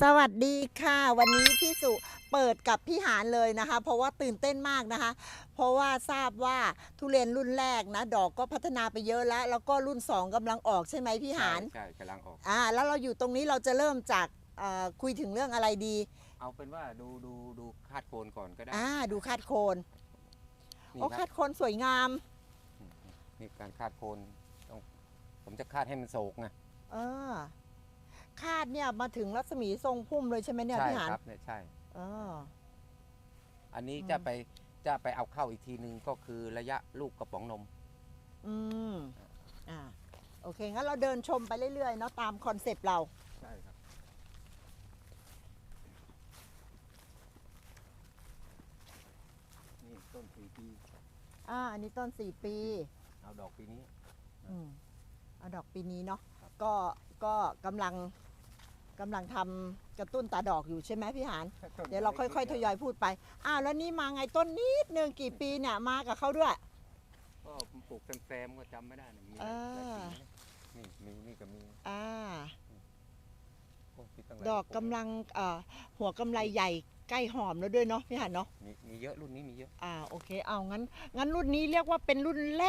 สวัสดีค่ะ วันนี้พี่สุเปิดกับพี่หานเลยนะคะ เพราะว่าตื่นเต้นมากนะคะ เพราะว่าทราบว่าทุเรียนรุ่นแรกนะ ดอกก็พัฒนาไปเยอะแล้ว แล้วก็รุ่น 2กำลังออกใช่ไหมพี่หานใช่ใช่กำลังออกอ่าแล้วเราอยู่ตรงนี้เราจะเริ่มจากเอ่อคุยถึงเรื่องอะไรดี เอาเป็นว่าดูดูดูคาดโคนก่อนก็ได้อ่าดูคาดโคนนี่โอ้คคารับดโคนสวยงามนี่การคาดโคนต้องผมจะคาดให้มันโศกไงเออ คาดเนี่ยมาถึงรัศมีทรงพุ่มเลยใช่ไหมเนี่ยใช่พี่หานครับเนี่ยใช่เอออันนี้อืม จะไปจะไปเอาเข้าอีกทีนึงก็คือระยะลูกกระป๋องนม อืมอ่าโอเคงั้นเราเดินชมไปเรื่อยๆเนาะตามคอนเซปต์เรา ใช่ครับ นี่ต้นสี่ปีอ่าอันนี้ต้นสี่ปี เอาดอกปีนี้ อืมเอาดอกปีนี้เนาะครับ ก็ก็กำลัง กำลังทำกระตุ้นตาดอกอยู่ใช่ไหมพี่หาน เดี๋ยวเราค่อยๆทยอยพูดไป อ้าวแล้วนี่มาไงต้นนิดนึงกี่ปีเนี่ยมากับเขาด้วย ก็ปลูกแซมๆก็จำไม่ได้นะมีเออหลายปีนะนี่มีนี่ก็มีอ่า โอ้มีตั้งหลายดอกกำลังเอ่อหัวกำไรใหญ่ใกล้หอมแล้วด้วยเนาะพี่หานเนาะ มีมีเยอะรุ่นนี้มีเยอะอ่าโอเคเอางั้น งั้นรุ่นนี้เรียกว่าเป็นรุ่นแร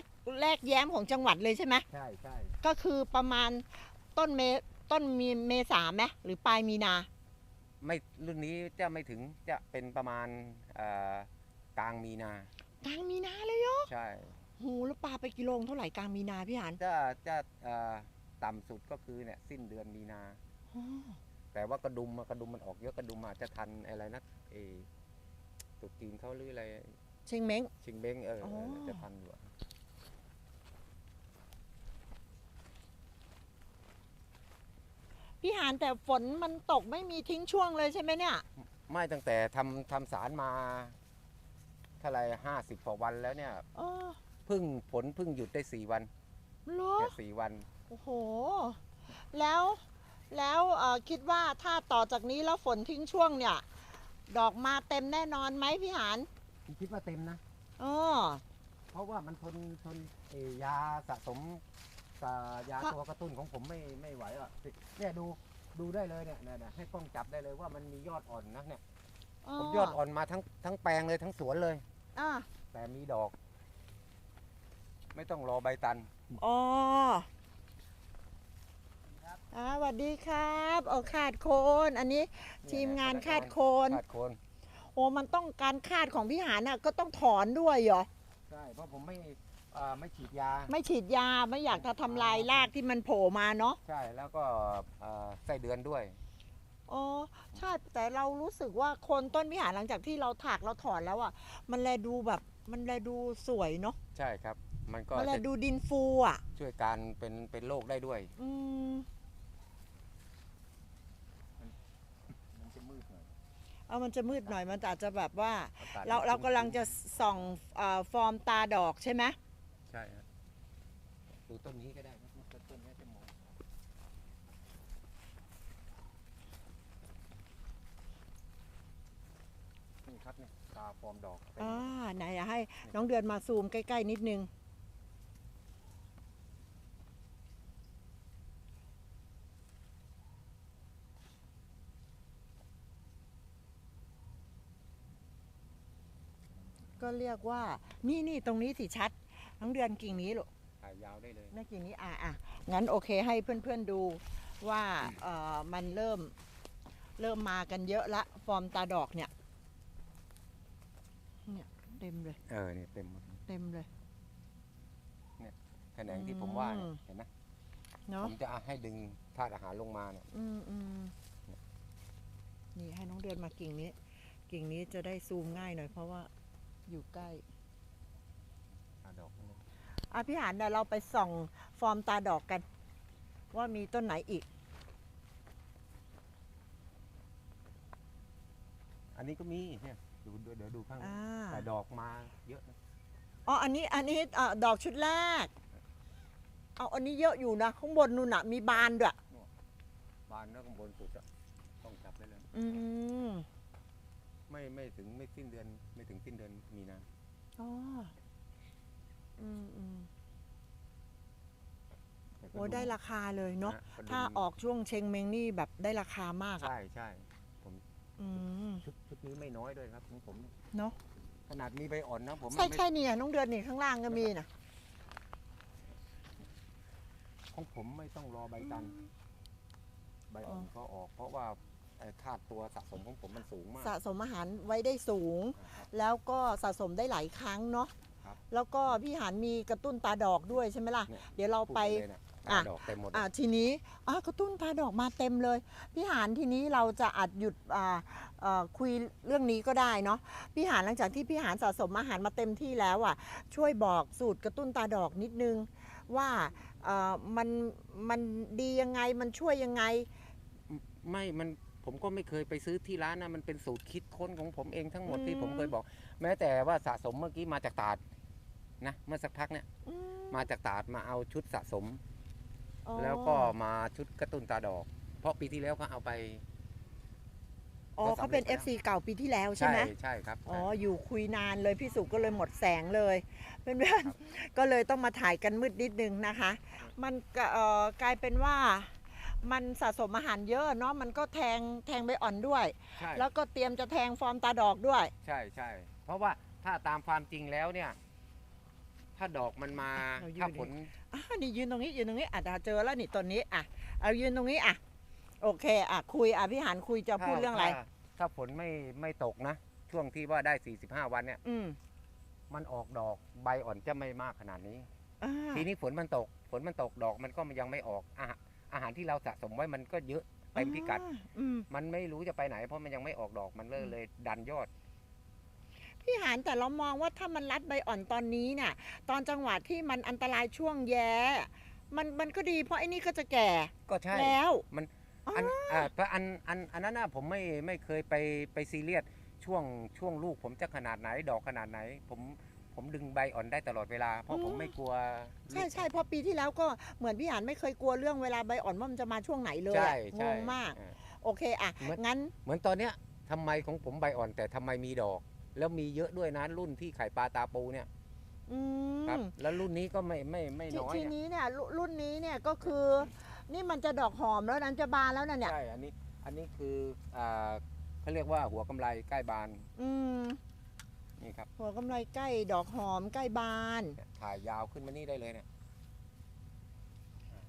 กแรกแย้มของจังหวัดเลยใช่ไหมใช่ใช่ก็คือประมาณต้นเม ต้นมีเมษาไหมหรือปลายมีนา ไม่รุ่นนี้จะไม่ถึงจะเป็นประมาณเอ่อกลางมีนากลางมีนาเลยเหรอใช่หูแล้วปลาไปกิโลเท่าไหร่กลางมีนาพี่หานจะจะเอ่อต่ำสุดก็คือเนี่ยสิ้นเดือนมีนา อ๋อแต่ว่ากระดุมอะกระดุมมันออกเยอะกระดุมอาจจะทันอะไรนะเออตุกจีนเขาหรืออะไรเชงเม้ง ชิงเบ้งเอออ๋อเออจะทันอยู่อะ พี่หานแต่ฝนมันตกไม่มีทิ้งช่วงเลยใช่ไหมเนี่ย ไม่ตั้งแต่ทำทำสารมาเท่าไหรห้าสิบกว่าวันแล้วเนี่ยเออเพึ่งฝนเพึ่งหยุดได้สี่วันเหรอ เนี่ยสี่วัน โอ้โห แล้วแล้วเอ่อคิดว่าถ้าต่อจากนี้แล้วฝนทิ้งช่วงเนี่ย ดอกมาเต็มแน่นอนไหมพี่หานคิดว่าเต็มนะเออเพราะว่ามันทนทนเออยาสะสม กับยาค่ะตัวกระตุ้นของผมไม่ไม่ไหวอะเนี่ยดูดูได้เลยเนี่ยเนี่ยเนี่ยให้กล้องจับได้เลยว่ามันมียอดอ่อนนะเนี่ยผมยอดอ่อนมาทั้งทั้งแปลงเลยทั้งสวนเลยอ่าแต่มีดอก ไม่ต้องรอใบตันอ๋ออ่าสวัสดีครับเอาคาดโคน อันนี้ทีมงานคาดโคนคาดโคนโอ้มันต้องการคาดของพี่หานน่ะก็ต้องถอนด้วยเหรอใช่เพราะผมไม่ อ่าไม่ฉีดยา ไม่ฉีดยาไม่อยากจะทำลายรากที่มันโผล่มาเนาะใช่ แล้วก็อ่าไส้เดือนด้วย อ๋อใช่แต่เรารู้สึกว่าโคนต้นพิหารหลังจากที่เราถากเราถอนแล้วอะ มันแลดูแบบมันแลดูสวยเนาะใช่ครับ มันก็มันแลจะดูดินฟูอะ ช่วยการเป็นเป็นโรคได้ด้วย อืมมันจะมืดหน่อยเอามันจะมืดหน่อยมันอาจจะแบบว่าอากศเราเรากำลังจะส่องเออฟอร์มตาดอกใช่ไหม ใช่ครับดูต้นนี้ก็ได้นะต้นนี้จะมองนี่ครับเนี่ยตาฟอร์มดอกเป็นอ่าไหนอะให้น้องเดือนมาซูมใกล้ ๆ นิดนึง ก็เรียกว่า นี่นี่ตรงนี้สิชัด น้องเดือนกิ่งนี้ลูกถ่ายยาวได้เลย เมื่อกี้นี้อะอะงั้นโอเคให้เพื่อนๆดูว่าเอ่อมันเริ่มเริ่มมากันเยอะละ ฟอร์มตาดอกเนี่ย เนี่ยเต็มเลย เออเนี่ยเต็มหมดเต็มเลย แขนงที่ผมว่าเนี่ยอืมเห็นไหมเนาะผมจะให้ดึงธาตุอาหารลงมาเนี่ย อืมอืมนี่ให้น้องเดือนมากิ่งนี้ กิ่งนี้จะได้ซูมง่ายหน่อยเพราะว่าอยู่ใกล้ ตาดอกนั่นเลย อะพี่หานเดี๋ยวเราไปส่องฟอร์มตาดอกกัน ว่ามีต้นไหนอีก อันนี้ก็มีเนี่ยดูดูเดี๋ยวดูข้างอ่า แต่ดอกมาเยอะนะอ๋ออันนี้อันนี้เอ่อดอกชุดแรกเอาอันนี้เยอะอยู่นะข้างบนนู่นน่ะมีบานด้วยบานแล้วข้างบนสุดอะต้องจับได้เลย อืมไม่ไม่ถึงไม่สิ้นเดือนไม่ถึงสิ้นเดือนมีนา อ๋อ อืมอืมแต่โอ้ได้ราคาเลยเนาะฮก็ดึงถ้าออกช่วงเชงเมงนี่แบบได้ราคามากอะใช่ใช่ผมอืมชุดชุดนี้ไม่น้อยด้วยครับของผมเนี่ยเนาะขนาดมีใบอ่อนนะผมใช่ไม่ใช่เนี่ยน้องเดือนนี่ข้างล่างก็มีนะของผมไม่ต้องรอใบตัน ใบอ่อนก็ออก เพราะว่าไอ้ธาตุตัวสะสมของผมมันสูงมากสะสมอาหารไว้ได้สูง นะครับแล้วก็สะสมได้หลายครั้งเนาะครับ แล้วก็พี่หานมีกระตุ้นตาดอกด้วยใช่ไหมล่ะ เนี่ยเดี๋ยวเราพูดไปเลยนะอะดอกเต็มหมดอะทีนี้อะกระตุ้นตาดอกมาเต็มเลย พี่หานทีนี้เราจะอัดหยุดอ่าเอ่อคุยเรื่องนี้ก็ได้เนาะพี่หานหลังจากที่พี่หานสะสมอาหารมาเต็มที่แล้วอะ ช่วยบอกสูตรกระตุ้นตาดอกนิดนึง ว่าเอ่อมันมันดียังไงมันช่วยยังไง ไม่มันผมก็ไม่เคยไปซื้อที่ร้านนะมันเป็นสูตรคิดค้นของผมเองทั้งหมดอืม ที่ผมเคยบอก แม้แต่ว่าสะสมเมื่อกี้มาจากตราด นะเมื่อสักพักเนี่ย อืมมาจากตราดมาเอาชุดสะสม อ๋อแล้วก็มาชุดกระตุ้นตาดอก เพราะปีที่แล้วก็เอาไป อ๋อก็สำเร็จเขาเป็นแล้ว FC เก่าปีที่แล้วใช่ไหม ใช่ครับอ๋ออยู่คุยนานเลยพี่สุก็เลยหมดแสงเลย เพื่อนๆ ก็เลยต้องมาถ่ายกันมืดนิดนึงนะคะ มันก็เอ่อกลายเป็นว่ามันสะสมอาหารเยอะเนาะมันก็แทงแทงใบอ่อนด้วย ใช่แล้วก็เตรียมจะแทงฟอร์มตาดอกด้วย ใช่ใช่เพราะว่าถ้าตามความจริงแล้วเนี่ย ถ้าดอกมันมาเรายืน ถ้าดิผลอะนี่ยืนตรงนี้ยืนตรงนี้อะเจอแล้วนี่ตัวนี้อะเอายืนตรงนี้อะโอเคอะคุยอะพี่หานคุยจะพูดเรื่องอะไร ถ้าถ้าฝนไม่ไม่ตกนะ ช่วงที่ว่าได้ 45 วันเนี่ย อืมมันออกดอกใบอ่อนจะไม่มากขนาดนี้ อ่าทีนี้ฝนมันตกฝนมันตกดอกมันก็ยังไม่ออกอาหารอาหารที่เราสะสมไว้มันก็เยอะเต็มพิกัด อ่าอืม มันไม่รู้จะไปไหนเพราะมันยังไม่ออกดอกมันเลยอืม เลยดันยอด พี่หานแต่เรามองว่าถ้ามันรัดใบอ่อนตอนนี้เนี่ยตอนจังหวะที่มันอันตรายช่วงแย้มันมันก็ดีเพราะไอ้นี่ก็จะแก่ก็ใช่แล้วมันอ๋ออันอ่าเพราะอันอันอันนั้นน่ะผมไม่ไม่เคยไปไปซีเรียสช่วงช่วงลูกผมจะขนาดไหนดอกขนาดไหน ผมผมดึงใบอ่อนได้ตลอดเวลา เพราะผมไม่กลัว ใช่ใช่เพราะปีที่แล้วก็เหมือนพี่หานไม่เคยกลัวเรื่องเวลาใบอ่อนว่ามันจะมาช่วงไหนเลยใช่อะงใช่งมากอ่โอเคอะเหมือนงั้น เหมือนตอนเนี้ยทำไมของผมใบอ่อนแต่ทำไมมีดอก แล้วมีเยอะด้วยนะรุ่นที่ไข่ปลาตาปูเนี่ยอืครับมแล้วรุ่นนี้ก็ไม่ไม่ไม่ทีน้อยทีอะนี้เนี่ยรุ่รุ่นนี้เนี่ยก็คือ นี่มันจะดอกหอมแล้วนั้นจะบานแล้วนะเนี่ย ใช่อันนี้อันนี้คืออ่าเขาเรียกว่าหัวกำไรใกล้บานอืมนี่ครับหัวกำไรใกล้ดอกหอมใกล้บาน เนี่ยถ่ายยาวขึ้นมานี่ได้เลยเนี่ยอะ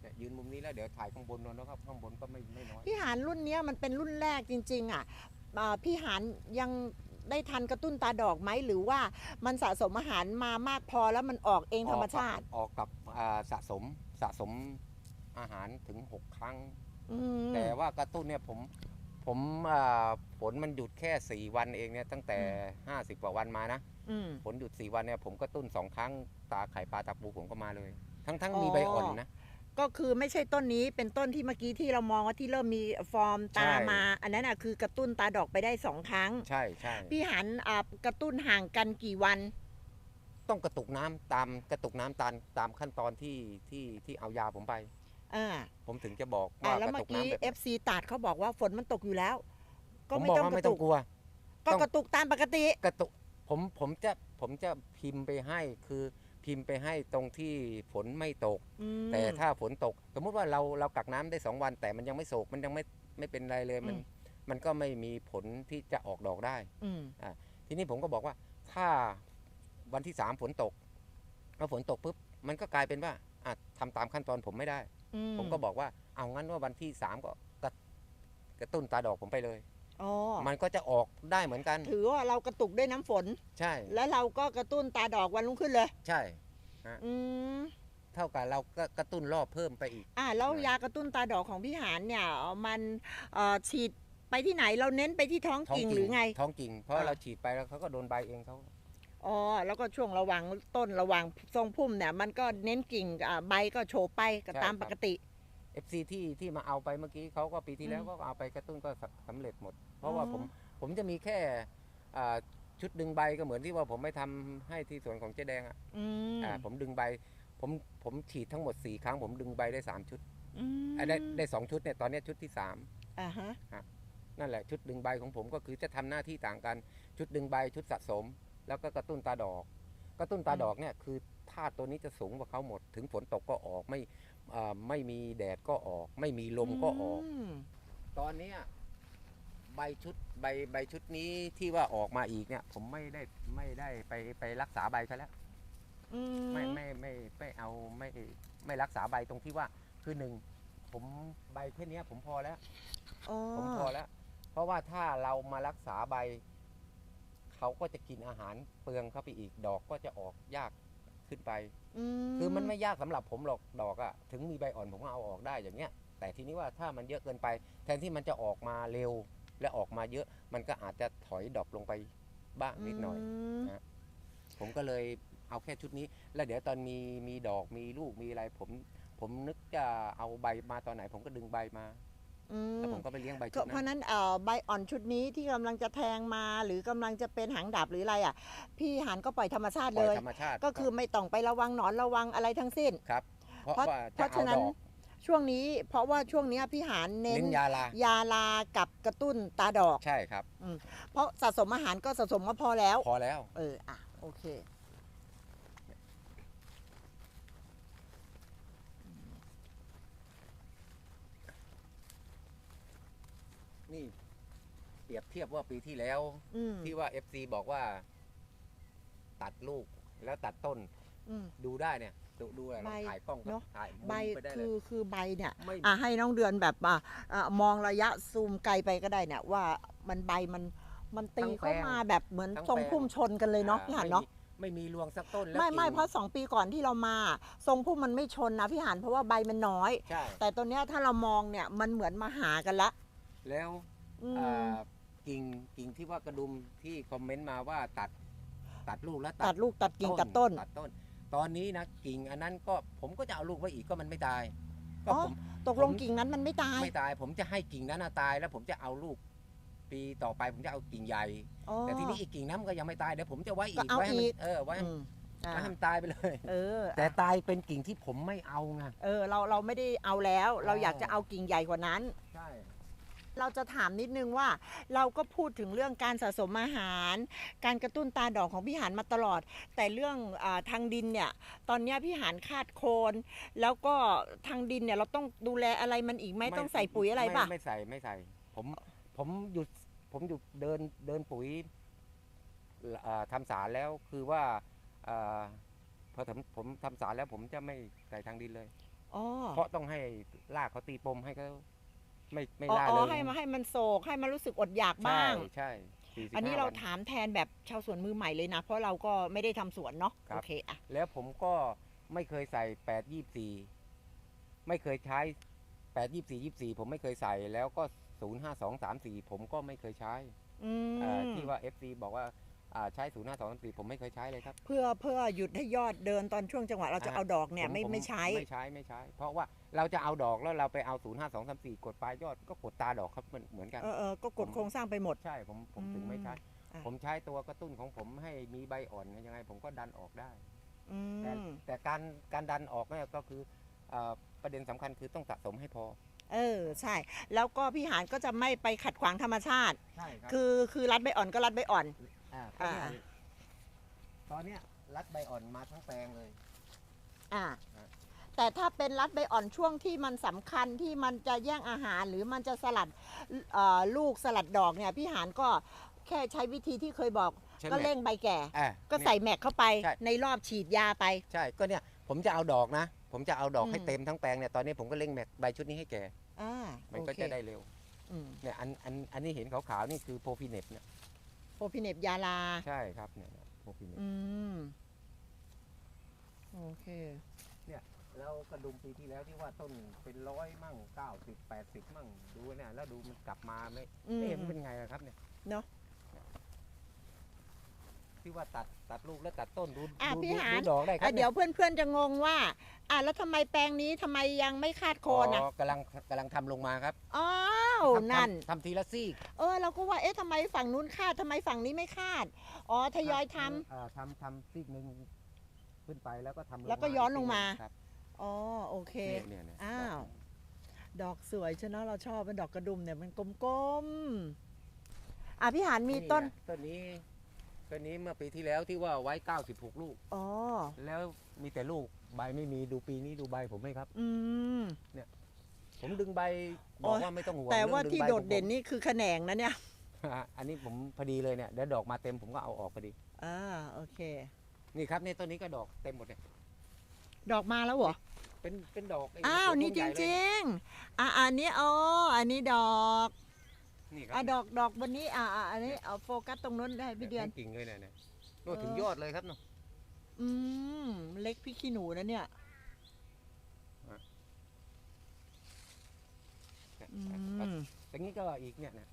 เนี่ยยืนมุมนี้แล้วเดี๋ยวถ่ายข้างบนนนนะครับข้างบนก็ไม่ไม่น้อย พี่หานรุ่นเนี้ยมันเป็นรุ่นแรกจริง ๆ อะอ่า พี่หานยังได้ทันกระตุ้นตาดอกไหมหรือว่ามันสะสมอาหารมามากพอแล้วมันออกเองธรรมชาติ ออกกับอ่าสะสมสะสมอาหารถึง 6 ครั้ง อืมแต่ว่ากระตุ้นเนี่ยผมผมอ่าฝนมันหยุดแค่ 4 วันเองเนี่ยตั้งแต่ 50 กว่าวันมานะ อืมฝนหยุด 4 วันเนี่ยผมกระตุ้น 2 ครั้งตาไข่ปลาตาปูผมก็มาเลย ทั้งทั้งอ๋อมีใบอ่อนนะ ก็คือไม่ใช่ต้นนี้เป็นต้นที่เมื่อกี้ที่เรามองว่าที่เริ่มมีฟอร์มตาใช่มา อันนั้นอะคือกระตุ้นตาดอกไปได้สองครั้ง ใช่ใช่พี่หันอ่ากระตุ้นห่างกันกี่วัน ต้องกระตุกน้ำตามกระตุกน้ำตามตามขั้นตอนที่ที่ที่เอายาผมไปอ่าผมถึงจะบอกอ่าว่าแล้วกระเมื่ตุอกกี้น้ำแบบไหน FC ตัดเขาบอกว่าฝนมันตกอยู่แล้ว ก็ผมไม่บอกต้องว่ากไม่ระต้ตุอกงกลัว ก็ต้องกระตุกตามปกติ กระตุกผมผมจะผมจะพิมพ์ไปให้คือ พิมพ์ไปให้ตรงที่ฝนไม่ตก อืม แต่ถ้าฝนตก สมมุติว่าเราเรากักน้ำได้สองวัน แต่มันยังไม่โศกมันยังไม่ไม่เป็นไรเลยมัน อืม มันก็ไม่มีผลที่จะออกดอกได้ อืม ทีนี้ผมก็บอกว่าถ้าวันที่สามฝนตกพอฝนตกปุ๊บมันก็กลายเป็นว่าอะทำตามขั้นตอนผมไม่ได้ อืผมก็บอกว่าเอางั้นว่าวันที่สามก็กระกระตุ้นตาดอกผมไปเลย อ๋อมันก็จะออกได้เหมือนกัน ถือว่าเรากระตุกด้วยน้ำฝน ใช่ แล้วเราก็กระตุ้นตาดอกวันรุ่งขึ้นเลย ใช่อืมเท่ากับเราก็กระตุ้นรอบเพิ่มไปอีก อ่าแล้วใช่ยากระตุ้นตาดอกของพี่หานเนี่ยมันเอ่อฉีดไปที่ไหนเราเน้นไปที่ท้องท้องกิ่งกิ่งหรือไง ท้องกิ่งเพราะอ่า เราฉีดไปแล้วเขาก็โดนใบเองเขาอ๋อแล้วก็ช่วงระหว่างต้นระหว่างทรงพุ่มเนี่ย มันก็เน้นกิ่งอ่าใบก็โฉบไปก็ตามปกติ เอฟซีที่ที่มาเอาไปเมื่อกี้เขาก็ปีที่แล้วอืมก็เอาไปกระตุ้นก็สำสำเร็จหมด เพราะว่าอ๋อผมผมจะมีแค่อ่าชุดดึงใบก็เหมือนที่ว่าผมไม่ทำให้ที่สวนของเจ๊แดงอะอืมอ่าผมดึงใบ ผมผมฉีดทั้งหมด4ครั้ง ผมดึงใบได้3ชุดอืมอ่าได้ได้สองชุดเนี่ยตอนเนี้ยชุดที่3อ่าฮะนั่นแหละชุดดึงใบของผมก็คือจะทำหน้าที่ต่างกันชุดดึงใบชุดสะสม แล้วก็กระตุ้นตาดอก กระตุ้นตาดอกเนี่ยคือธาตุตัวนี้จะสูงกว่าเขาหมด ถึงฝนตกก็ออกไม่ อ่าไม่มีแดดก็ออก ไม่มีลมก็ออก มตอนเนี้ยใบชุดใบใบชุดนี้ที่ว่าออกมาอีกเนี่ย ผมไม่ได้ไม่ได้ไปไปรักษาใบเขาแล้วอืไม่ไม่ไม่ไม่เอาไม่ไม่รักษาใบตรงที่ว่าคือหนึ่งผมใบแค่เนี้ยผมพอแล้ว อ๋อผมพอแล้ว เพราะว่าถ้าเรามารักษาใบ เขาก็จะกินอาหารเปลืองเข้าไปอีกดอกก็จะออกยากขึ้นไปคือมันไม่ยากสำหรับผมหรอกดอกอะถึงมีใบอ่อนผมก็เอาออกได้อย่างเงี้ย แต่ทีนี้ว่าถ้ามันเยอะเกินไป แทนที่มันจะออกมาเร็ว และออกมาเยอะ มันก็อาจจะถอยดรอปลงไปบ้างนิดหน่อยมผมก็เลยเอาแค่ชุดนี้ แล้วเดี๋ยวตอนมีมีดอกมีลูกมีอะไรผมผมนึกจะเอาใบมาตอนไหน ผมก็ดึงใบมา อืม แล้วผมก็ไปเลี้ยงใบชุก็ดเพราะนั้นนั้นเอ่อใบอ่อนชุดนี้ที่กำลังจะแทงมาหรือกำลังจะเป็นหางดาบหรืออะไรอะ พี่หานก็ปล่อยธรรมชาติปเลล่อย ยธรรมชาติก็คือไม่ต้องไประวังหนอนระวังอะไรทั้งสิ้น ครับเพราะเพราะว่าเพจะราะเอาฉะนั้ดน อกช่วงนี้ เพราะว่าช่วงเนี้ยพี่หานเน้นเน้นยาลายาลากับกระตุ้นตาดอก ใช่ครับ เพราะสะสมอาหารก็สะสมมาพอแล้ว พอแล้ว เอออะโอเค นี่ เปรียบเทียบว่าปีที่แล้ว อืมที่ว่า FC บอกว่า ตัดลูกแล้วตัดต้นอืม ดูได้เนี่ย ดูดูอะไรใบถ่ายกล้องก็เนอะ ถ่ายมุมใบไปได้เลคืย อคือใบเนี่ยไม่ อะให้น้องเดือนแบบอะอะมองระยะซูมไกลไปก็ได้เนี่ย ว่ามันใบมันมันตีเข้ามาแบบเหมือนทรงพุ่มชนกันเลยเนาะพี่หานเนาะไม่มีรวงสักต้นแล้วไม่ไม่กิ่งเพราะสองปีก่อนที่เรามา ทรงพุ่มมันไม่ชนนะพี่หานเพราะว่าใบมันน้อย ใช่ แต่ตัวเนี้ยถ้าเรามองเนี่ยมันเหมือนมาหากันละแล้วอืม อ่า กิ่งกิ่งที่ว่ากระดุมที่คอมเมนต์มาว่าตัดตัดลูกแล้วตัดลูกตัดกิ่งตัดต้น ตัดต้น ตอนนี้นะกิ่งอันนั้นก็ผมก็จะเอาลูกไว้อีกก็มันไม่ตายก็อ๋อ ผม ตกลงกิ่งนั้นมันไม่ตายไม่ตาย ผมจะให้กิ่งนั้นน่ะตาย แล้วผมจะเอาลูก ปีต่อไปผมจะเอากิ่งใหญ่ อ๋อ แต่ทีนี้อีกกิ่งนั้นมันก็ยังไม่ตายเดี๋ยวผมจะไว้อีก็กเอาไว้ให้มัอีนกเออไว้ให้อืมอ่าไว้ให้มันตายไปเลย เออแต่ตายเป็นกิ่งที่ผมไม่เอาไง เออเราเราไม่ได้เอาแล้ว เราอ๋อออยากจะเอากิ่งใหญ่กว่านั้นใช่ เราจะถามนิดนึงว่าเราก็พูดถึงเรื่องการสะสมอาหาร การกระตุ้นตาดอกของพี่หานมาตลอด แต่เรื่องอาทางดินเนี่ยตอนเนี้ยพี่หานคาดโคน แล้วก็ทางดินเนี่ยเราต้องดูแลอะไรมันอีกไหมต้องใส่ปุ๋ยอะไรป่ะม่ไม่ใส่ไม่ใส่ ผมผมหยุดผมหยุดเดินเดินปุ๋ยอ่าทำสารแล้วคือว่าอ่าพอผมผมทำสารแล้วผมจะไม่ใส่ทางดินเลยอ๋อเพราะต้องให้รากเขาตีปมให้เขา ไม่ไม่อ๋อล่าอ๋เลอยให้มาให้มันโศกให้มันรู้สึกอดอยากใช่บ้างใช่45อันนี้เราวัน ถามแทนแบบชาวสวนมือใหม่เลยนะ เพราะเราก็ไม่ได้ทำสวนเนาะครับโอเคอะแล้วผมก็ไม่เคยใส่แปดยี่สี่ไม่เคยใช้แปดยี่สี่ยี่สี่ผมไม่เคยใส่แล้วก็ศูนย์ห้าสองสามสี่ผมก็ไม่เคยใช้อืเอ่อมที่ว่า FC บอกว่า อ่าใช้ศูนย์ห้าสองสามสี่ผมไม่เคยใช้เลยครับ เพื่อเพื่อหยุดให้ยอดเดินตอนช่วงจังหวะเราจะอ่า เอาดอกเนี่ยผไม่ผไม่ใช้ ไม่ใช้ไม่ใช้ เพราะว่าเราจะเอาดอกแล้วเราไปเอาศูนย์ห้าสองสามสี่กดปลายยอดก็กดตาดอกครับเหมือนเหมือนกัน เออเออก็กดโครงสร้างไปหมด ใช่ผมผมถึงไม่ใช้ อะ ผมใช้ตัวกระตุ้นของผมให้มีใบอ่อนยังไง ผมก็ดันออกได้ อืแต่มแต่การการดันออกเนี่ยก็คือเอ่อประเด็นสำคัญคือต้องสะสมให้พอ เออใช่ แล้วก็พี่หานก็จะไม่ไปขัดขวางธรรมชาติ ใช่ครับ คือคือรัดใบอ่อนก็รัดใบอ่อน อ่าอ่าตอนเนี้ยรัดใบอ่อนมาทั้งแปลงเลย อ่าอะแต่ถ้าเป็นรัดใบอ่อนช่วงที่มันสำคัญที่มันจะแย่งอาหารหรือมันจะสลัดเอ่อลูกสลัดดอกเนี่ยพี่หานก็แค่ใช้วิธีที่เคยบอก ใช่ไหม ก็เร่งใบแก่ อะก็ใส่แม็กเข้าไปใช่ ในรอบฉีดยาไป ใช่ก็เนี่ยผมจะเอาดอกนะ ผมจะเอาดอกอืม ให้เต็มทั้งแปลงเนี่ยตอนนี้ผมก็เร่งแม็กใบชุดนี้ให้แก่ อ่ามันโอก็เคจะได้เร็วอืมเนี่ยอันอันอันนี้เห็นขาวๆนี่คือโพฟิเนปเนี่ย โพพิเนปยาลา ใช่ครับเนี่ยโพฟิเนปอืม โอเค แล้วกระดุมปีที่แล้วที่ว่าต้นเป็นร้อยมั่งเก้าสิบแปดสิบมั่งดูเนี่ยแล้วดูมันกลับมาไม่อืมเอ๊ะมันเป็นไงอะครับเนี่ยเนอะ ที่ว่าตัดตัดลูกแล้วตัดต้นดูอะดูพี่ดูหานดูดอกได้ครัอะบเดี๋ยวเพื่อนๆจะงงว่า อะแล้วทำไมแปลงนี้ทำไมยังไม่คาดโคนอะอ๋อกำลังกำลังทำลงมาครับอ้าวทำนั่นทำทำทีละซี่เออเราก็ว่าเอ๊ะทำไมฝั่งนู้นคาดทำไมฝั่งนี้ไม่คาด อ๋อทยอยทำเอ่อทำทำซีกหนึ่งขึ้นไปแล้วก็ทำแล้วก็ย้อนลงมา ครับอ๋อโอเค เนี่ยเนี่ยเนี่ยอ้าว ดอกสวยใช่เนอะเราชอบเป็นดอกกระดุมเนี่ยมันกลมๆอะพี่หานมีต้นไงต้นนี้ ก็นี้เมื่อปีที่แล้วที่ว่าไว้ 96 ลูก อ๋อ แล้วมีแต่ลูกใบไม่มีดูปีนี้ดูใบผมไหมครับ อืม ผมดึงใบบอกว่าไม่ต้องห่วงแต่ว่ารื่องที่ใบโดดของผมเด่นนี่คือแขนงนะเนี่ย อันนี้ผมพอดีเลยเนี่ยเดี๋ยวดอกมาเต็มผมก็เอาออกพอดี อ่า โอเค นี่ครับนี่ต้นนี้ก็ดอกเต็มหมดเลยดอกมาแล้วเหรอ เป็นเป็นดอกไอ้าวต้นี่จใหญ่เลยริงๆ อ่าอันนี้อ๋ออันนี้ดอก นี่ครัอะดอกดอกวันนี้อ่าอ่าอันนี้เอาโฟกัสตรงนู้นได้พี่เดือน ทั้งกิ่งเลยเนี่ยเนี่ยโน่นเออถึงยอดเลยครับเนาะ อืมเล็กพี่ขี้หนูนะเนี่ยเนี่ยอืม ตรงนี้ก็อีกเนี่ยเนี่ย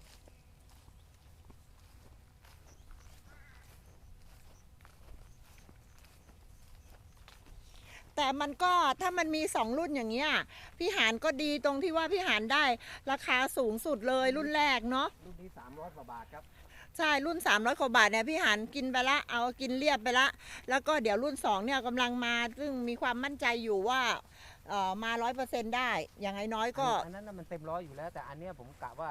แต่มันก็ถ้ามันมีสองรุ่นอย่างเงี้ยพี่หานก็ดีตรงที่ว่าพี่หานได้ราคาสูงสุดเลยรุ่นแรกเนาะรุ่นนี้300กว่าบาทครับใใช่รุ่น 300กว่าบาทเนี่ยพี่หานกินไปละเอากินเรียบไปละ แล้วก็เดี๋ยวรุ่น 2 เนี่ยกำลังมาซึ่งมีความมั่นใจอยู่ว่าเอ่อมาร้อยเปอร์เซ็นได้ อย่างน้อยๆก็ อันนั้นน่ะมันเต็มร้อยอยู่แล้ว แต่อันเนี้ยผมกะว่า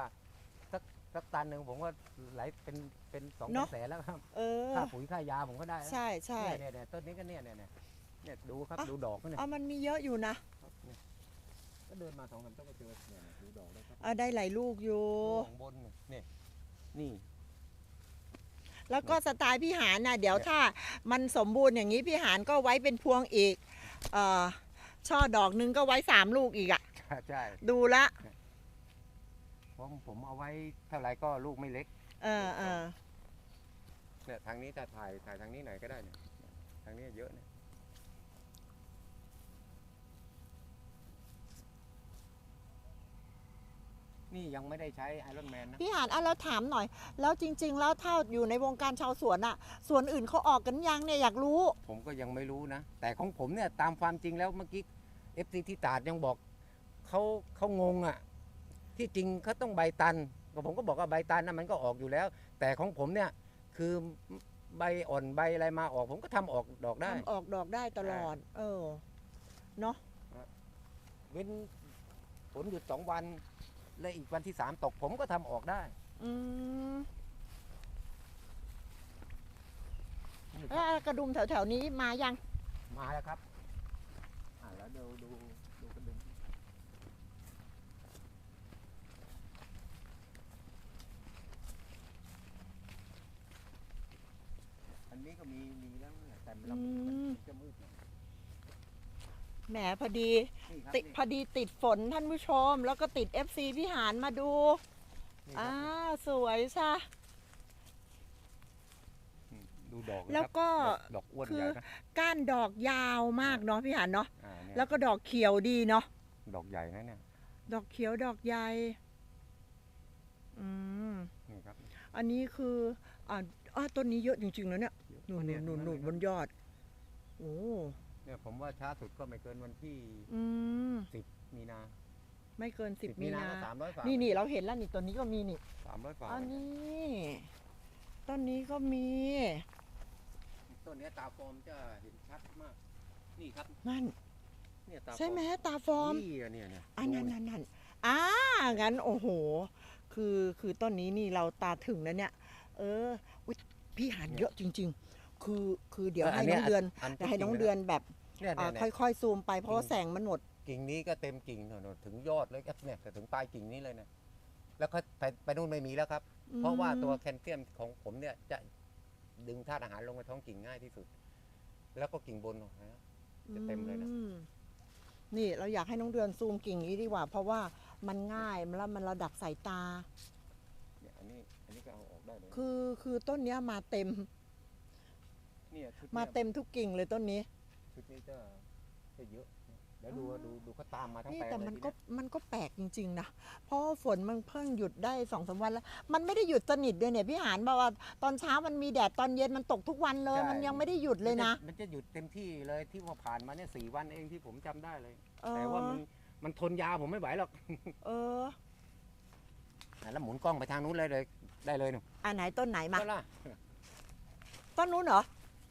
สักสักตันหนึ่งผมว่าไหลเป็นเป็นสองเนอะแสนแล้วครับเออค่าปุ๋ยค่ายาผมก็ได้แล้วใช่ใช่เนี่ยเนี่ยเนี่ยต้นนี้ก็เนี่ยเนี่ย เนี่ยเนี่ยดูครับอะดูดอกก็เนี่ยเอามันมีเยอะอยู่นะครับเนี่ยก็เดินมาสองสามต้นก็เจอเนี่ยดูดอกเลยครับเอาได้หลายลูกอยู่ข้างบนเนี่ยนี่ แล้วก็สไตล์พี่หานน่ะเดี๋ยวเนี่ยถ้ามันสมบูรณ์อย่างนี้พี่หานก็ไว้เป็นพวงอีกเอ่อช่อดอกหนึงก็ไว้สามลูกอีกอะใช่ดูละผมผมเอาไว้เท่าไหรก็ลูกไม่เล็ก เออเออ เนี่ยทางนี้จะถ่ายถ่ายทางนี้หน่อยก็ได้เนี่ยทางนี้เยอะเนี่ย นี่ยังไม่ได้ใช้ไอรอนแมนนะพี่หานอะเราถามหน่อย แล้วจริง ๆ แล้วถ้าอยู่ในวงการชาวสวนอะสวนอื่นเขาออกกันยังเนี่ยอยากรู้ ผมก็ยังไม่รู้นะ แต่ของผมเนี่ยตามความจริงแล้วเมื่อกี้เอฟซีที่ตราดยังบอกเขาเขางงอะ่ะที่จริงเขาต้องใบตันก็ผมก็บอกว่าใบตันนะมันก็ออกอยู่แล้ว แต่ของผมเนี่ยคือใบอ่อนใบอะไรมาออก ผมก็ทำออกดอกได้ ทำออกดอกได้ตลอด เออ เนาะ เว้นฝนหยุดสองวัน และอีกวันที่สามตกผมก็ทำออกได้อืมนี่คแล้รับวกระดุมแถวๆนี้มายัง มาแล้วครับอ่าแล้วดูดูดูกระดุมอันนี้ก็มีมีแล้วเนี่ยแต่เรามันมันจะมืดหน่อย แหมพอดีนี่ครับติดนี่พอดีติดฝนท่านผู้ชม แล้วก็ติด FC พี่หานมาดู นี่คอ้ารับวสวยใช่อืมดูดอกนะแล้วครับก็ดอกดอกอ้วนคือใหญ่นะก้านดอกยาวมากเนาะพี่หานเนาะอ่าเนี่ยแล้วก็ดอกเขียวดีเนาะดอกใหญ่นะเนี่ยดอกเขียวดอกใหญ่อืมนี่ครับ อันนี้คืออ่าอ่าต้นนี้เยอะจริงๆนะเนี่ยหนุนหเยนุนหนุนหนุนบนยอด โอ้ เนี่ยผมว่าช้าสุดก็ไม่เกินวันที่อืมสิบมีนาไม่เกินสิบ10มีนาก็สามร้อยฝานี่นี่เราเห็นแล้วนี่ตัวนี้ก็มีนี่สามร้อยฝาอันนี้ต้นนี้ก็มีต้นเนี้ยตาฟอร์มจะเห็นชัดมาก นี่ครับนั่นเนี่ยตาฟอร์ใช่ไหมตาฟอร์มนี่อะเนี่ยเนี่ยอันนั้นดูนั่นนั่นอ่างั้นโอ้โห คือคือต้นนี้นี่เราตาถึงนะเนี่ย เอออุ๊ยพี่หันเยอะจริง ๆ คือคือเดี๋ยวให้น้องเดือนอันเดี๋ยวให้น้องเดือนแบบเนี่ยอ่าเนี่ยเนี่ยค่อยๆซูมไปเพราะว่าแสงมันหมดกิ่งนี้ก็เต็มกิ่งเนอะถึงยอดเลยครับเนี่ยแต่ถึงปลายกิ่งนี้เลยนะแล้วก็ไปไปนู่นไม่มีแล้วครับ เพราะว่าตัวแคลเซียมของผมเนี่ยจะดึงธาตุอาหารลงไปท้องกิ่งง่ายที่สุด แล้วก็กิ่งบนนะจะเต็มเลยนะอืมนี่เราอยากให้น้องเดือนซูมกิ่งนี้ดีกว่า เพราะว่ามันง่ายแล้วมันระดับสายตาเนี่ยอันนี้อันนี้ก็เอาออกได้เลยคือคือต้นเนี้ยมาเต็ม เนี่ยชุดมาเนี่ยเต็มทุกกิ่งเลยต้นนี้ ชุดนี้จะจะเยอะแล้วดูดูดูเขาตามมาทั้งนี่แปลงแต่เลยมันทีก็เนี้ยมันก็แปลกจริงๆนะเพราะว่าฝนมันเพิ่งหยุดได้สองสามวันแล้ว มันไม่ได้หยุดสนิทด้วยเนี่ยพี่หานบอกว่าตอนเช้ามันมีแดดตอนเย็นมันตกทุกวันเลย มันยังไม่ได้หยุดเลยนะ มันจมันจะหยุดเต็มที่เลยที่ว่าผ่านมาเนี่ยสี่วันเองที่ผมจำได้เลย เออ แต่ว่ามันมันทนยาวผมไม่ไหวหรอกเอออะแล้วหมุนกล้องไปทางนู้นเลยเลยได้เลยหนูอันไหนต้นไหนมาก็ล่ะต้นนู้นเหรอ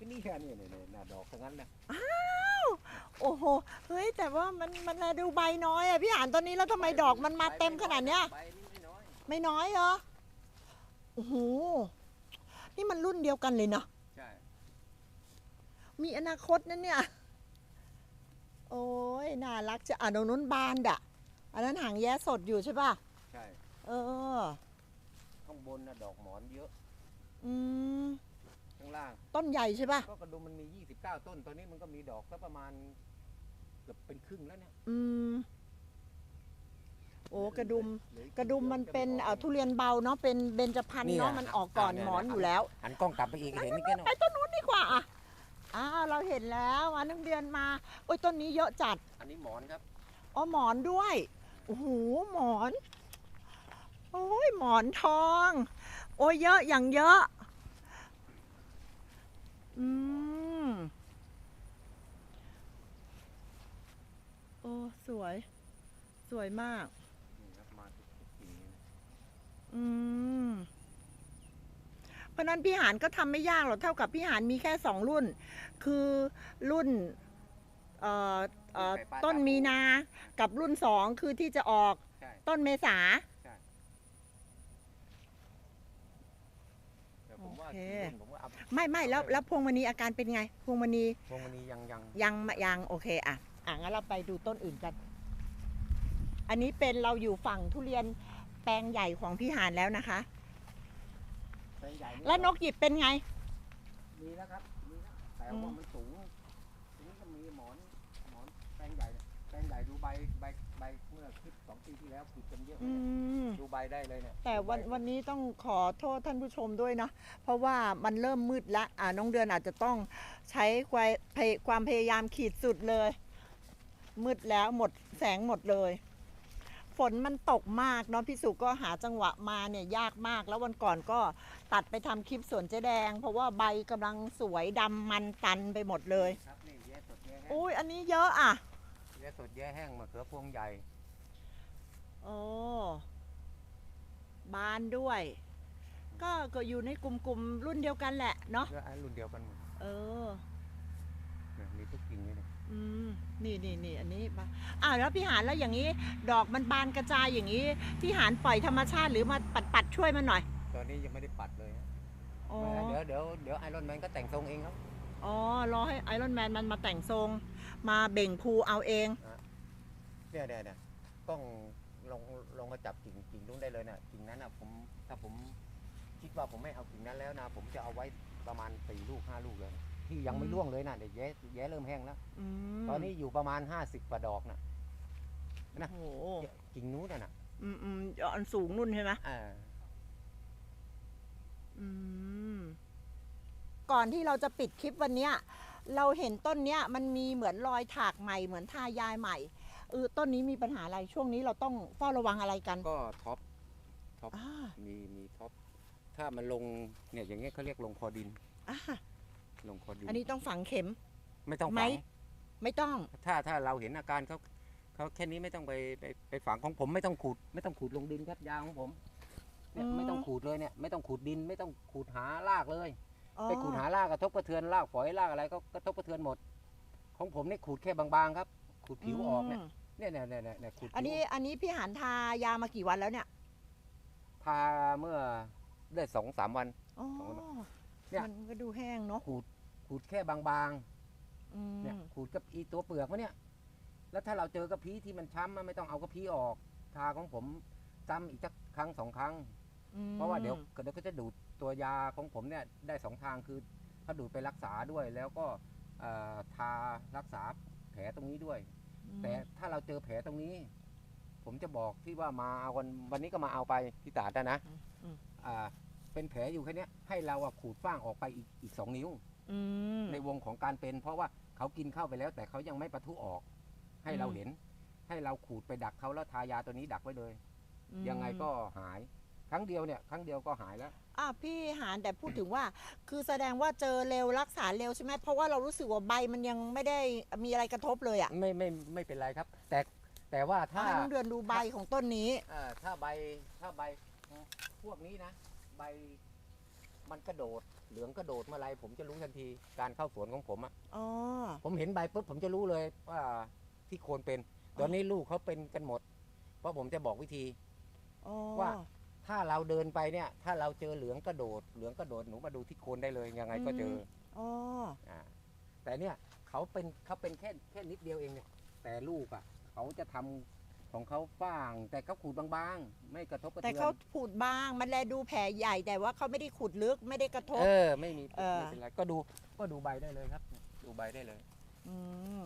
ก็นี่แค่นี้เนี่ยเนี่ยหน้าดอกทั้งนั้นนะโอ้โห เฮ้ย แต่ว่ามันมันดูใบน้อยอะพี่หานตอนนี้แล้วทำไมดอกมันมาเต็มขนาดเนี้ย ใบนี่ไม่น้อยไม่น้อยเหรอ โอ้โห นี่มันรุ่นเดียวกันเลยเนาะ ใช่มีอนาคตนะเนี่ย โอ้ย น่ารักจะอ่านตรงนู้นบานดะอันนั้นหางแย้สดอยู่ใช่ป่ะ ใช่ เออ ข้างบนนะดอกหมอนเยอะ อืมข้าง ล่าง ต้นใหญ่ใช่ป่ะ ก็กระดุมมันมี 29 ต้น ตอนนี้มันก็มีดอกก็ประมาณเกือบเป็นครึ่งแล้วเนี่ย อืม โอ้กระดุม เหลืออีกระดุมมันเป็นจะไเอ่อทุเรียนเบาเนาะ เป็นเบญจพรรณนี่เนาะอะมันออกก่อนอะเนี่ยหมอนนะอยู่แล้ว หันกล้องกลับไปอีกเห็นนี่แค่หน่อยไปต้นนู้น ดีกว่าอะอ้าวเราเห็นแล้ววันนึงเดือนมา โอ้ยต้นนี้เยอะจัด อันนี้หมอนครับ อ๋อหมอนด้วย โอ้โหหมอน โอ้ยหมอนทอง โอ้ยเยอะอย่างเยอะ อืม โอ้ สวย สวยมาก นี่ครับมาทุกทุกกิ่งเลยนะอืม เพราะนั้นพี่หานก็ทำไม่ยากหรอกเท่ากับพี่หานมีแค่สองรุ่น คือรุ่นเอ่อเอ่อต้นมีนา กับรุ่นสองคือที่จะออกใช่ ต้นเมษา แต่ผมว่าโอเค ที่รุ่นผมว่าเอา ไม่ไม่แล้วแล้วพวงมณีอาการเป็นไง พวงมณีพวงมณียังยังยังยังโอเคอะอะงั้นเราไปดูต้นอื่นกัน อันนี้เป็นเราอยู่ฝั่งทุเรียนแปลงใหญ่ของพี่หานแล้วนะคะ แปลงใหญ่แล้วนกหยิบเป็นไง มีแล้วครับมีแล้วแต่อืว่ามมันสูงทีนี้ก็มีหมอนหมอนแปลงใหญ่เนี่ยแปลงใหญ่ดูใบใบใบเมื่อคลิ ปสองปีที่แล้วผิดกันเยอะอืเลยเนี่ยมดูใบได้เลยเนี่ยแต่วันดูใบวันนี้ต้องขอโทษท่านผู้ชมด้วยเนาะเพราะว่ามันเริ่มมืดละอ่าน้องเดือนอาจจะต้องใช้ความพยความพยายามขีดสุดเลย มืดแล้วหมดแสงหมดเลย ฝนมันตกมากเนาะพี่สุก็หาจังหวะมาเนี่ยยากมาก แล้ววันก่อนก็ตัดไปทำคลิปสวนเจ๊แดง เพราะว่าใบกำลังสวยดำมันตันไปหมดเลยครับนี่แย่สดแย่แห้งอุ้ยอันนี้เยอะอะ แย่สดแย่แห้งมะเขือพวงใหญ่ โอ้บานด้วย ก็ก็อยู่ในกลุ่มๆรุ่นเดียวกันแหละเนาะ ก็อันรุ่นเดียวกันหมดเออ เนี่ยมีทุกกิ่งเลยเนี่ยอืม นี่นี่นี่อันนี้ปะอ้าวแล้วพี่หานแล้วอย่างนี้ ดอกมันบานกระจายอย่างนี้ พี่หานปล่อยธรรมชาติหรือมาปัดปัดช่วยมันหน่อย ตอนนี้ยังไม่ได้ปัดเลยฮะอ๋อ เดี๋ยวเดี๋ยวเดี๋ยวไอรอนแมนก็แต่งทรงเองครับ อ๋อ รอให้ไอรอนแมนมันมาแต่งทรง มาเบ่งภูเอาเอง เนี่ยเนี่ยเนี่ยต้อง ลงลงมาจับกิ่งกิ่งนู้นได้เลยนะกิ่งนั้นนะผมถ้าผมคิดว่าผมไม่เอากิ่งนั้นแล้วนะ ผมจะเอาไว้ประมาณสี่ลูกห้าลูกเลยที่ยังไม่อืมร่วงเลยนะเดี๋ยวแย้แย้เริ่มแห้งแล้วอืมตอนนี้อยู่ประมาณห้าสิบกว่าดอกนะนะโอ้โหกิ่งนู้นน่ะนะอืมอืมอันสูงนุ่นใช่ไหมอ่าอืมก่อนที่เราจะปิดคลิปวันเนี้ยเราเห็นต้นเนี้ยมันมีเหมือนรอยถากใหม่เหมือนทายายใหม่ เออต้นนี้มีปัญหาอะไรช่วงนี้เราต้องเฝ้าระวังอะไรกันก็ท็อปอ่ามีมีท็อปถ้ามันลงเนี่ยอย่างเงี้ยเขาเรียกลงคอดิน อ่าลงคอดินอันนี้ต้องฝังเข็ม ไม่ต้องไหมฝังไม่ต้องถ้าถ้าเราเห็นอาการเขาเขาแค่นี้ไม่ต้องไปไปไปฝังของผมไม่ต้องขูด ไม่ต้องขูดลงดินครับยางของผมเนี่ยอืมไม่ต้องขูดเลยเนี่ยไม่ต้องขูดดิน ไม่ต้องขูดหารากเลย อ๋อไปขูดหารากกระทบกระเทือนรากฝอยรากอะไรก็กระทบกระเทือนหมด ของผมนี่ขูดแค่บางๆครับ ขูดผิวออกเนี่ยม เนี่ยเนี่ยเนี่ยเนี่ยเนี่ยขูดผิวอันนี้อันนี้พี่หานทายามากี่วันแล้วเนี่ย ทาเมื่อได้สองสามวัน อ๋อสองวันเนี่ย มันก็ดูแห้งเนาะขูดขูดแค่บางๆอืมเนี่ยขูดกับอีตัวเปลือกวะเนี่ย แล้วถ้าเราเจอกระพี้ที่มันช้ำอะไม่ต้องเอากระพี้ออก ทาของผมซ้ำอีกสักครั้งสองครั้ง อืมเพราะว่าเดี๋ยวเดี๋ยวก็จะดูดตัวยาของผมเนี่ยได้สองทางคือถ้าดูดไปรักษาด้วยแล้วก็เอ่อทารักษาแผลตรงนี้ด้วย อืมแต่ถ้าเราเจอแผลตรงนี้ ผมจะบอกที่ว่ามาเอาวันวันนี้ก็มาเอาไปที่ตาดนะนะอืม อ่าเป็นแผลอยู่แค่เนี้ยให้เราอะขูดฟ้างออกไปอีกอีกสองนิ้ว อืม ในวงของการเป็น เพราะว่าเขากินเข้าไปแล้ว แต่เขายังไม่ปะทุออก ให้เราอืม เห็น ให้เราขูดไปดักเขาแล้วทายาตัวนี้ดักไว้เลยอืมยังไงก็หาย ครั้งเดียวเนี่ยครั้งเดียวก็หายแล้ว อะพี่หานแต่พูดถึงว่า คือแสดงว่าเจอเร็วรักษาเร็วใช่ไหมเพราะว่าเรารู้สึกว่าใบมันยังไม่ได้มีอะไรกระทบเลยอะไม่ไม่ไม่เป็นไรครับ แต่แต่ว่าถ้าให้น้องเดือนดูใบของต้นนี้ เอ่อถ้าใบถ้าใบพวกนี้นะ ใบมันกระโดด เหลืองกระโดดเมื่อไรผมจะรู้ทันทีการเข้าสวนของผมอะอ๋อ ผมเห็นใบปุ๊บผมจะรู้เลยว่าที่โคนเป็น ตอนนี้ลูกเขาเป็นกันหมด เพราะผมจะบอกวิธี อ๋อว่า ถ้าเราเดินไปเนี่ย ถ้าเราเจอเหลืองกระโดด เหลืองกระโดดหนูมาดูที่โคนได้เลยยังไงก็เจออ๋ออ่าแต่เนี่ยเขาเป็นเขาเป็นแค่แค่นิดเดียวเองเนี่ยแต่ลูกอะเขาจะทำของเขาฟ่าง แต่เขาขูดบางๆ ไม่กระทบกระแต่เทือเขานขูดบาง มันแลดูแผลใหญ่แต่ว่าเขาไม่ได้ขูดลึกไม่ได้กระทบ เออไม่มีเออไม่เป็นไรก็ดูก็ดูใบได้เลยครับ ดูใบได้เลยอืม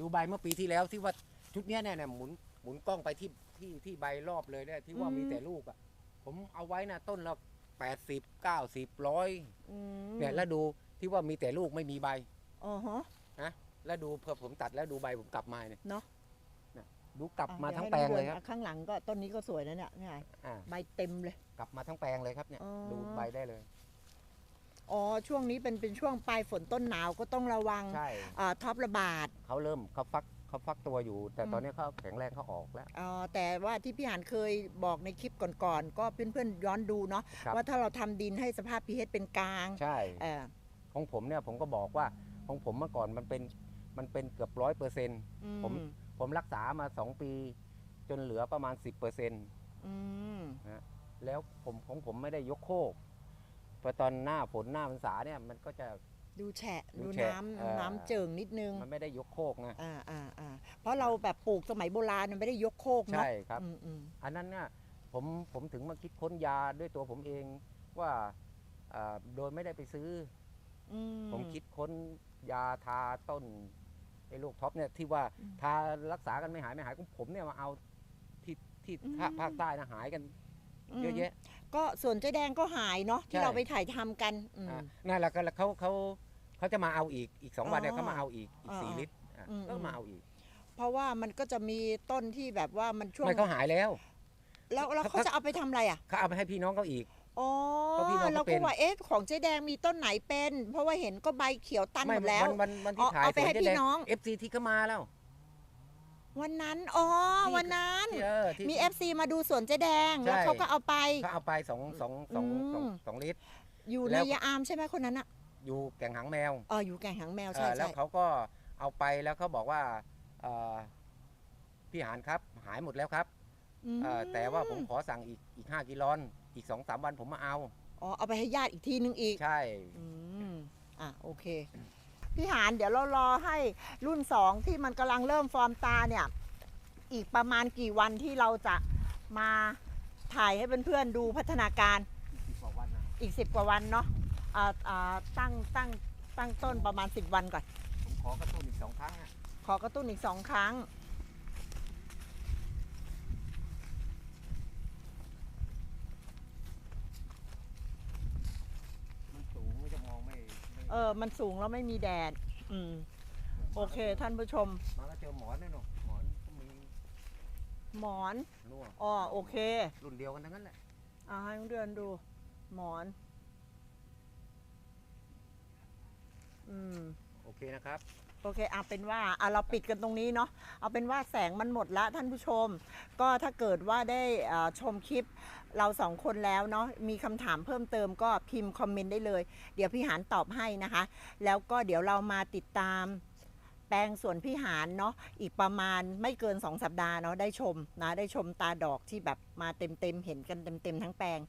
ดูใบเมื่อปีที่แล้วที่ว่าชุดเนี้ยเนี่ยเนี่ยหมุนหมุนกล้องไปที่ ที่ที่ใบรอบเลยเนี่ยที่ว่ามีแต่ลูกอะ ผมเอาไว้นะต้นละแปดสิบเก้าสิบร้อยอืมเนี่ยแล้วดูที่ว่ามีแต่ลูกไม่มีใบอ๋อฮะแล้วดูเพื่อผมตัดแล้วดูใบผมกลับมาเนี่ยเนอะยดูกลับอะมาดี๋ยวทั้งให้แปลงน้เลยดือนครับอะข้างหลังก็ต้นนี้ก็สวยนะเนี่ยนี่ไงอ่าใบเต็มเลย กลับมาทั้งแปลงเลยครับเนี่ย อ๋อ ดูใบได้เลย อ๋อช่วงนี้เป็นเป็นช่วงปลายฝนต้นหนาวก็ต้องระวังใช่ อ่าท็อประบาดเขาเริ่มเขาฟัก เขาฟักตัวอยู่ แต่อืมตอนนี้เขาแข็งแรงเขาออกแล้ว อ๋อแต่ว่าที่พี่หานเคยบอกในคลิปก่อนๆก็เพื่อนๆย้อนดูเนาะครับว่าถ้าเราทำดินให้สภาพ pH เป็นกลางใช่ เออของผมเนี่ยผมก็บอกว่าของผมเมื่อก่อนมันเป็นมันเป็นเกือบร้อยเปอร์เซ็นต์ อืผม ผมรักษามา 2 ปี จนเหลือประมาณ 10%เปอร์เซ็นต์อืมแล้วผมของผมไม่ได้ยกโคกพอตอนหน้าฝนหน้าพรรษาเนี่ยมันก็จะ ดูแฉะดูดูแฉะน้เออำน้ำเจิ่งนิดนึงมันไม่ได้ยกโคกนะอ่าอ่าอ่าเพราะเราแบบปลูกสมัยโบราณมันไม่ได้ยกโคกเนาะใช่ครับ อืมอืมอันนั้นเนี่ยผมผมถึงมาคิดค้นยาด้วยตัวผมเองว่าอ่าโดยไม่ได้ไปซื้ออือผมคิดค้นยาทาต้นไอ้โรคท็อปเนี่ยที่ว่าอืมทารักษากันไม่หายไม่หายของผมเนี่ยมาเอาที่ที่อืม ภาคภาคใต้นะหายกัน ม เยอะแยะ ก็ส่วนเจ๊แดงก็หายเนาะที่ใช่ เราไปถ่ายทำกันอืม อะนั่นแหละก็แล้วเขาเขาเขาจะมาเอาอีกอีกสองวันเนี่ยอ๋อเขามาเอาอีกอีกอ่าสี่ลิตรอะอืม ก็อืมมาเอาอีกเพราะว่ามันก็จะมีต้นที่แบบว่ามันช่วงไม่เขาหายแล้ว แล้วแล้วเขาเขา จะเอาไปทำอะไรอะเขาเอาไปให้พี่น้องเขาอีก อ๋อเพราะพี่น้องเขาเราเป็ก็น ว่าเอ๊ะของเจ๊แดงมีต้นไหนเป็น เพราะว่าเห็นก็ใบเขียวตันหมดแล้ว วันวันวันที่อ๋อถ่ายเอาไปให้สวนพี่เจ๊แดน้อง เอฟซีที่เขามาแล้ว วันนั้น อ๋อที่วันนั้นที่เออที่ มี FC มาดูสวนเจ๊แดงใช่แล้วเขาก็เอาไป เขาเอาไปสองสองสองสองอืม สองลิตร อยู่แล้ในวยาอามใช่ไหมคนนั้นอะอยู่แก่งหางแมวเอออยู่แก่งหางแมวเอใช่อแล้วใช่เขาก็เอาไปแล้วเขาบอกว่าเอ่อพี่หานครับหายหมดแล้วครับอืมเอ่อแต่ว่าผมขอสั่งอีกอีกห้ากิโลอนอีกสองสามวันผมมาเอา อ๋อ เอาไปให้ญาติอีกทีนึงอีก ใช่ อืม อะ โอเค พี่หานเดี๋ยวเรารอให้รุ่นสองที่มันกำลังเริ่มฟอร์มตาเนี่ย อีกประมาณกี่วันที่เราจะมาถ่ายให้เพื่อนๆดูพัฒนาการสิบกว่าวันนะอีกสิบกว่าวันเนาะอ่าอ่าตั้งตั้งตั้งต้นประมาณสิบวันก่อน ผมขอกระตุ้นอีกสองครั้งอะขอกระตุ้นอีกสองครั้ง มันสูงไม่จะมองไม่ไม่ เออ มันสูงแล้วไม่มีแดด อืม โอเค ท่านผู้ชม มาก็เจอหมอนแน่นอนหมอนก็มีหมอน รั่วอ๋อ โอเค รุ่นเดียวกันทั้งนั้นแหละเอาให้น้องเดือนดู หมอน อืม โอเคนะครับ โอเคเอาเป็นว่าเอาเราปิดกันตรงนี้เนาะเอาเป็นว่าแสงมันหมดแล้วท่านผู้ชม ก็ถ้าเกิดว่าได้เอ่อชมคลิปเราสองคนแล้วเนาะมีคำถามเพิ่มเติมก็พิมพ์คอมเมนต์ได้เลย เดี๋ยวพี่หานตอบให้นะคะ แล้วก็เดี๋ยวเรามาติดตามแปลงสวนพี่หานเนาะอีกประมาณไม่เกิน 2 สัปดาห์เนาะได้ชมนะได้ชมตาดอกที่แบบมาเต็มๆเห็นกันเต็มๆทั้งแปลง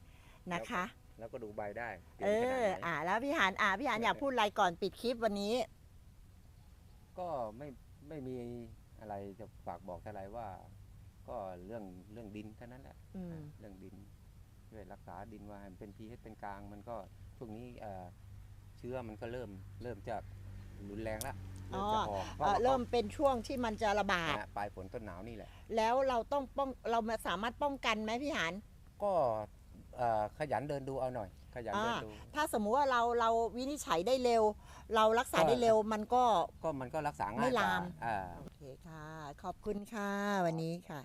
นะคะ แล้วก็ดูใบได้ เอป็นขนาดอไหนอ่าแล้วพี่หานอ่าพี่หานอยากพูดอะไรก่อนปิดคลิปวันนี้ ก็ไม่ไม่มีอะไรจะฝากบอกเท่าไหร่ว่า ก็เรื่องเรื่องดินเท่านั้นแหละอืมเรื่องดินช่วยรักษาดินว่าให้มันเป็นพีเเป็นกลาง มันก็ช่วงนี้เอ่อเชื้อมันก็เริ่มเริ่มจะรุนแรงแล้วเริ่มจะออกพาะเอ่อว่าเริ่มเป็นช่วงที่มันจะระบาดอะปลายฝนต้นหนาวนี่แหละ แล้วเราต้องป้องเราสามารถป้องกันไหมพี่หานก็เอ่อขยันเดินดูเอาหน่อย ขยันเดินอ่าดูถ้าสมมุติว่าเราเราวินิจฉัยได้เร็ว เรารักษาก็ได้เร็วมันก็ก็มันก็รักษาง่ายไม่กว่าลามอ่าโอเคค่ะ ขอบคุณค่ะวันนี้ค่ะ